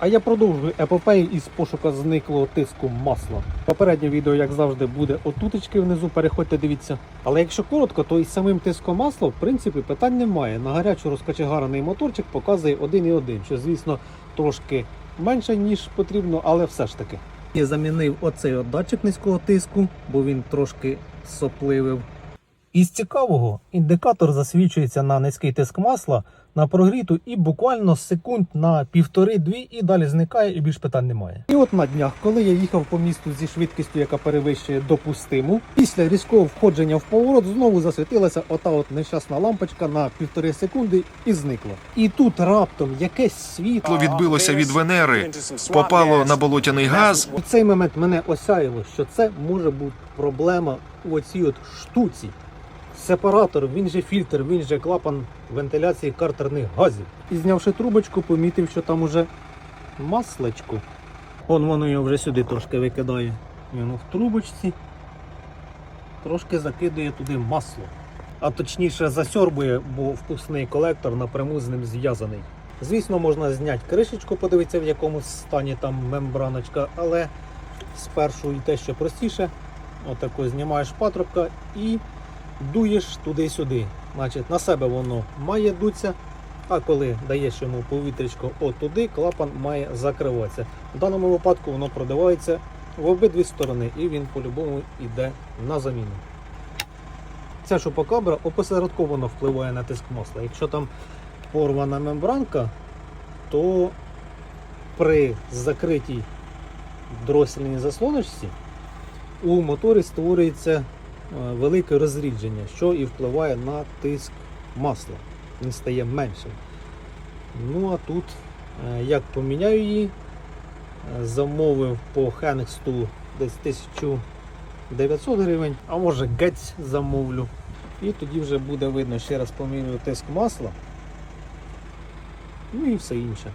А я продовжую епопею із пошука зниклого тиску масла. Попереднє відео, як завжди, буде отутечки внизу. Переходьте, дивіться. Але якщо коротко, то із самим тиском масла, в принципі, питань немає. На гарячу розкачегарений моторчик показує 1,1, що, звісно, трошки менше, ніж потрібно, але все ж таки. Я замінив оцей от датчик низького тиску, бо він трошки сопливив. Із цікавого, індикатор засвідчується на низький тиск масла, на прогріту і буквально секунд на півтори-дві і далі зникає і більш питань немає. І от на днях, коли я їхав по місту зі швидкістю, яка перевищує допустиму, після різкого входження в поворот знову засвітилася ота от нещасна лампочка на півтори секунди і зникла. І тут раптом якесь світло. Світло відбилося від Венери, попало на болотяний газ. У цей момент мене осяяло, що це може бути проблема у оцій от штуці. Сепаратор, він же фільтр, він же клапан вентиляції картерних газів. І знявши трубочку, помітив, що там уже маслечко. Он воно його вже сюди трошки викидає. Воно в трубочці трошки закидує туди масло. А точніше засьорбує, бо впускний колектор напряму з ним зв'язаний. Звісно, можна зняти кришечку, подивитися, в якому стані там мембраночка, але спершу і те, що простіше. Отако знімаєш патрубка і дуєш туди-сюди. Значить, на себе воно має дуться, а коли даєш йому повітрячко отуди, клапан має закриватися. В даному випадку воно продивається в обидві сторони і він по-любому йде на заміну. Ця шупакабра опосередковано впливає на тиск масла. Якщо там порвана мембранка, то при закритій дроссельній заслоночці у моторі створюється велике розрідження, що і впливає на тиск масла. Він стає меншим. Ну а тут, е, як поміняю її, е, замовив по Хенексту десь 1900 гривень, а може геть замовлю. І тоді вже буде видно, ще раз помірюю тиск масла. Ну і все інше.